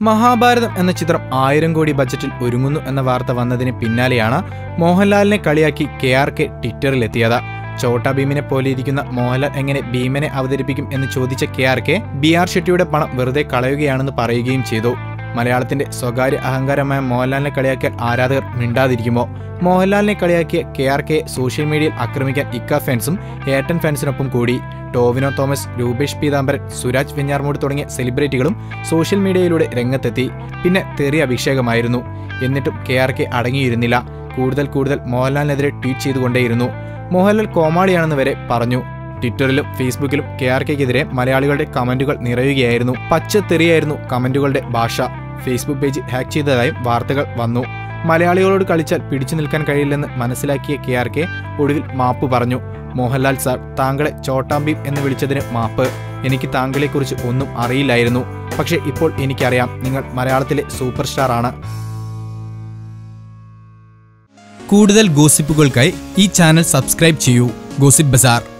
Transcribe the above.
മഹാഭാരതം എന്ന ചിത്രം ആയിരം കോടി ബജറ്റിൽ ഒരുങ്ങുന്നു എന്ന വാർത്ത വന്നതിന് പിന്നാലെയാണ് മോഹൻലാലിനെ കളിയാക്കി കെ ആർ കെ ട്വിറ്ററിലെത്തിയത്. ചോട്ടാ ഭീമിനെ പോലെ ഇരിക്കുന്ന മോഹൻലാൽ എങ്ങനെ ഭീമനെ അവതരിപ്പിക്കും എന്ന് ചോദിച്ച K R K B R ഷെട്ടിയുടെ പണം വെറുതെ കളയുകയാണെന്ന് പറയുകയും ചെയ്തു. മലയാളത്തിന്റെ സ്വകാര്യ അഹങ്കാരമായ മോഹൻലാലിനെ കളിയാക്കിയാൽ ആരാധകർ മിണ്ടാതിരിക്കുമോ? മോഹൻലാലിനെ കളിയാക്കിയ കെ ആർ കെ സോഷ്യൽ മീഡിയയിൽ ആക്രമിക്കാൻ ഇക്ക ഫാൻസും ഏട്ടൻ ഫാൻസിനൊപ്പം കൂടി. ടോവിനോ തോമസ് രൂപേഷ് പീതാംബരൻ സുരാജ് വെഞ്ഞാർമൂട് തുടങ്ങിയ സെലിബ്രിറ്റികളും സോഷ്യൽ മീഡിയയിലൂടെ രംഗത്തെത്തി. പിന്നെ തെറി അഭിഷേകമായിരുന്നു. എന്നിട്ടും കെ ആർ കെ അടങ്ങിയിരുന്നില്ല. കൂടുതൽ കൂടുതൽ മോഹൻലാലിനെതിരെ ട്വീറ്റ് ചെയ്തുകൊണ്ടേയിരുന്നു. മോഹൻലാൽ കോമാളിയാണെന്ന് വരെ പറഞ്ഞു. ട്വിറ്ററിലും ഫേസ്ബുക്കിലും കെ ആർ കെക്കെതിരെ മലയാളികളുടെ കമന്റുകൾ നിറയുകയായിരുന്നു. പച്ചത്തെറിയായിരുന്നു കമന്റുകളുടെ ഭാഷ. ഫേസ്ബുക്ക് പേജ് ഹാക്ക് ചെയ്തതായും വാർത്തകൾ വന്നു. മലയാളികളോട് കളിച്ചാൽ പിടിച്ചു നിൽക്കാൻ കഴിയില്ലെന്ന് മനസ്സിലാക്കിയ കെ ആർ കെ ഒടുവിൽ മാപ്പ് പറഞ്ഞു. മോഹൻലാൽ സാർ താങ്കളെ ചോട്ടാമ്പീം എന്ന് വിളിച്ചതിന് മാപ്പ്. എനിക്ക് താങ്കളെക്കുറിച്ച് ഒന്നും അറിയില്ലായിരുന്നു. പക്ഷേ ഇപ്പോൾ എനിക്കറിയാം നിങ്ങൾ മലയാളത്തിലെ സൂപ്പർ സ്റ്റാർ ആണ്. കൂടുതൽ ഗോസിപ്പുകൾക്കായി ഈ ചാനൽ സബ്സ്ക്രൈബ് ചെയ്യൂ. Gossip bazaar.